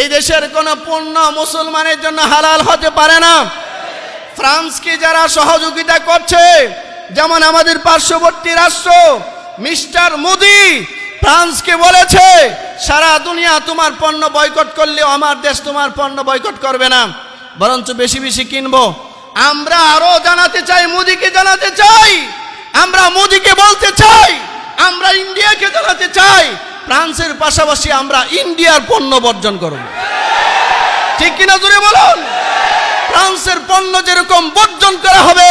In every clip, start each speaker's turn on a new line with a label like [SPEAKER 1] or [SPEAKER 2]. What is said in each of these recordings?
[SPEAKER 1] এই দেশের কোন পণ্য মুসলমানের জন্য হালাল হতে পারে না। ফ্রান্সকে যারা সহযোগিতা করছে, যেমন আমাদের পার্শ্ববর্তী রাষ্ট্র, মিস্টার মোদি, ফ্রান্সকে বলেছে, সারা দুনিয়া তোমার পণ্য বয়কট করলেও আমার দেশ তোমার পণ্য বয়কট করবে না। বরঞ্চ বেশি বেশি কিনবো। আমরা আরও জানাতে চাই, মোদিকে জানাতে চাই, আমরা মোদিকে বলতে চাই আমরা ইন্ডিয়াকে জানাতে চাই ফ্রান্সের পাশাপাশি আমরা ইন্ডিয়ার পণ্য বর্জন করব। ঠিক কিনা জুড়ে বলুন? ফ্রান্সের পণ্য যেরকম বর্জন করা হবে,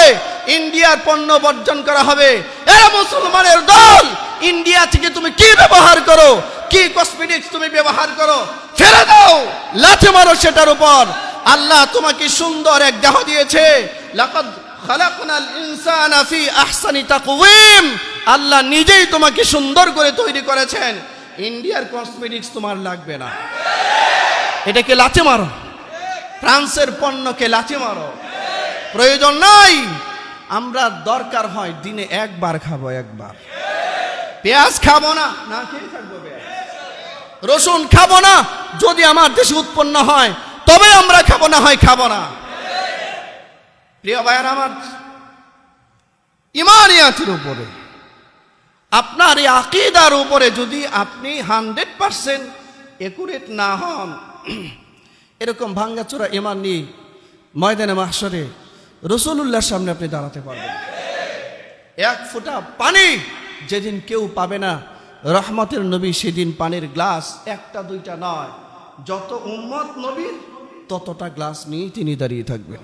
[SPEAKER 1] ইন্ডিয়ার পণ্য বর্জন করা হবে, এরা মুসলমানের দল। ইন্ডিয়া থেকে তুমি কি ব্যবহার করো? কি কসমেটিক্স তুমি ব্যবহার করো? ফেলে দাও, লাথি মারো সেটার উপর। আল্লাহ তোমাকে সুন্দর এক দেহ দিয়েছে। লাকাদ খালাকনাল ইনসানা ফি আহসানি তাকওয়িম। আল্লাহ নিজেই তোমাকে সুন্দর করে তৈরি করেছেন। ইন্ডিয়ার কসমেটিক্স তোমার লাগবে না। এটাকে লাচে মারো। ফ্রান্সের পণ্যকে লাচে মারো। প্রয়োজন নাই। আমরা দরকার হয় দিনে একবার খাব একবার। পেঁয়াজ খাব না না খেয়ে থাকব রসুন খাব না যদি আমার দেশে উৎপন্ন হয় তবে আমরা খাব না হয় খাব না। প্রিয় ভাইয়ার আমার ইমানিয়াতের উপরে। আপনার এই আকিদার উপরে যদি আপনি হান্ড্রেড পার্সেন্ট একুরেট না হন, এরকম ভাঙ্গাচোরা ইমান নিয়ে ময়দানে মাসরে রসুল্লাহর সামনে আপনি দাঁড়াতে পারবেন। এক ফোঁটা পানি যেদিন কেউ পাবে না, রহমতের নবী সেদিন পানির গ্লাস একটা, দুইটা নয়। যত উম্মত নবীর, ততটা গ্লাস নিয়ে তিনি দাঁড়িয়ে থাকবেন।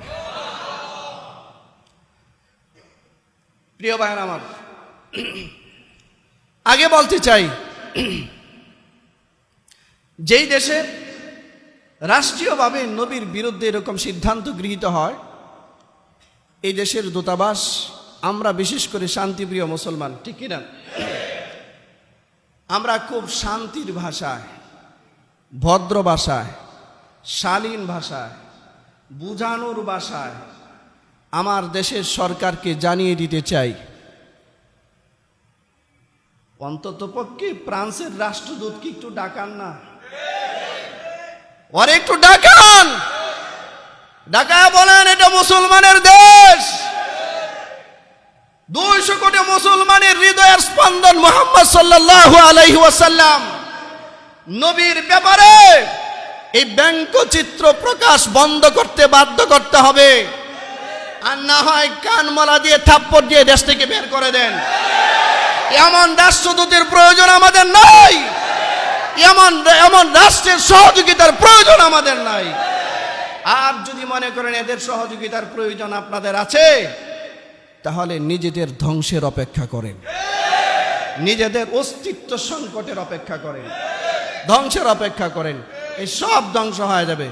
[SPEAKER 1] প্রিয় ভাইয়ের আমার আগে বলতে চাই, যেই দেশে রাষ্ট্রীয়ভাবে নবীর বিরুদ্ধে এরকম সিদ্ধান্ত গৃহীত হয়, এই দেশের দূতাবাস, আমরা বিশেষ করে শান্তিপ্রিয় মুসলমান, ঠিক কিনা? আমরা খুব শান্তির ভাষায়, ভদ্র ভাষায়, শালীন ভাষায়, বুঝানোর ভাষায়, আমার দেশের সরকারকে জানিয়ে দিতে চাই। অন্তত পক্ষে ফ্রান্সের রাষ্ট্রদূত কি একটু ডাকান না। ওর একটু ডাকান! ডাকায় বলেন, এটা মুসলমানের দেশ। দুইশো কোটি মুসলমানের হৃদয়ের স্পন্দন মোহাম্মদ সাল্লাল্লাহু আলাইহি ওয়াসাল্লাম। নবীর ব্যাপারে এই ব্যঙ্কচিত্র প্রকাশ বন্ধ করতে বাধ্য করতে হবে। আর না হয় কানমালা দিয়ে থাপ্পড় দিয়ে দেশ থেকে বের করে দেন। এমন রাষ্ট্রদূতের প্রয়োজন আমাদের নাই। এমন এমন রাষ্ট্রের সহযোগিতার প্রয়োজন আমাদের নাই। আর যদি মনে করেন এদের সহযোগিতার প্রয়োজন আপনাদের আছে, তাহলে নিজেদের ধ্বংসের অপেক্ষা করেন। নিজেদের অস্তিত্ব সংকটের অপেক্ষা করেন। ধ্বংসের অপেক্ষা করেন। এই সব ধ্বংস হয়ে যাবে।